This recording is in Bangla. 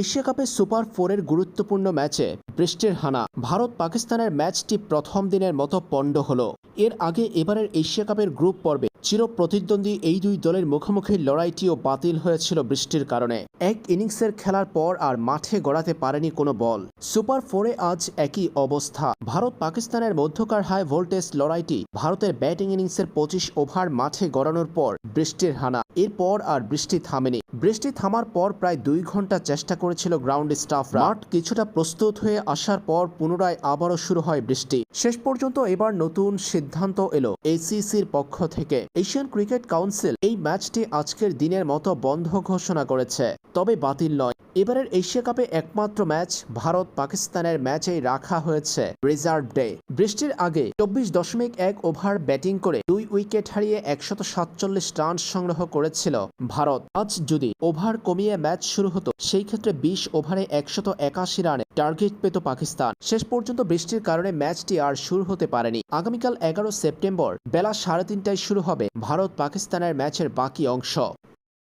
এশিয়া কাপের সুপার ফোরের গুরুত্বপূর্ণ ম্যাচে বৃষ্টির হানা। ভারত পাকিস্তানের ম্যাচটি প্রথম দিনের মতো পণ্ড হলো। এর আগে এবারের এশিয়া কাপের গ্রুপ পর্বে চির প্রতিদ্বন্দ্বী এই দুই দলের মুখোমুখি লড়াইটিও বাতিল হয়েছিল বৃষ্টির কারণে। এক ইনিংসের খেলার পর আর মাঠে গড়াতে পারেনি কোনো বল। সুপার ফোরে আজ একই অবস্থা। ভারত পাকিস্তানের মধ্যকার হাই ভোল্টেজ লড়াইটি ভারতের ব্যাটিং ইনিংসের পঁচিশ ওভার মাঠে গড়ানোর পর বৃষ্টির হানা। এরপর আর বৃষ্টি থামেনি। বৃষ্টি থামার পর প্রায় দুই ঘণ্টা চেষ্টা করেছিল গ্রাউন্ড স্টাফ মাঠ কিছুটা প্রস্তুত হয়ে আসার পর পুনরায় আবারও শুরু হয় বৃষ্টি। শেষ পর্যন্ত এবার নতুন সিদ্ধান্ত এলো এসিসির পক্ষ থেকে। এশিয়ান ক্রিকেট কাউন্সিল এই ম্যাচটি আজকের দিনের মতো বন্ধ ঘোষণা করেছে। তবে বাতিল নয়। এবারের এশিয়া কাপে একমাত্র ম্যাচ ভারত পাকিস্তানের ম্যাচেই রাখা হয়েছে রিজার্ভ ডে। বৃষ্টির আগে চব্বিশ দশমিক এক ওভার ব্যাটিং করে দুই উইকেট হারিয়ে একশত সাতচল্লিশ রান সংগ্রহ করেছিল ভারত। আজ যদি ওভার কমিয়ে ম্যাচ শুরু হতো, সেই ক্ষেত্রে বিশ ওভারে একশত একাশি রানে টার্গেট পেত পাকিস্তান। শেষ পর্যন্ত বৃষ্টির কারণে ম্যাচটি আর শুরু হতে পারেনি। আগামীকাল এগারো সেপ্টেম্বর বেলা সাড়ে তিনটায় শুরু হবে ভারত পাকিস্তানের ম্যাচের বাকি অংশ।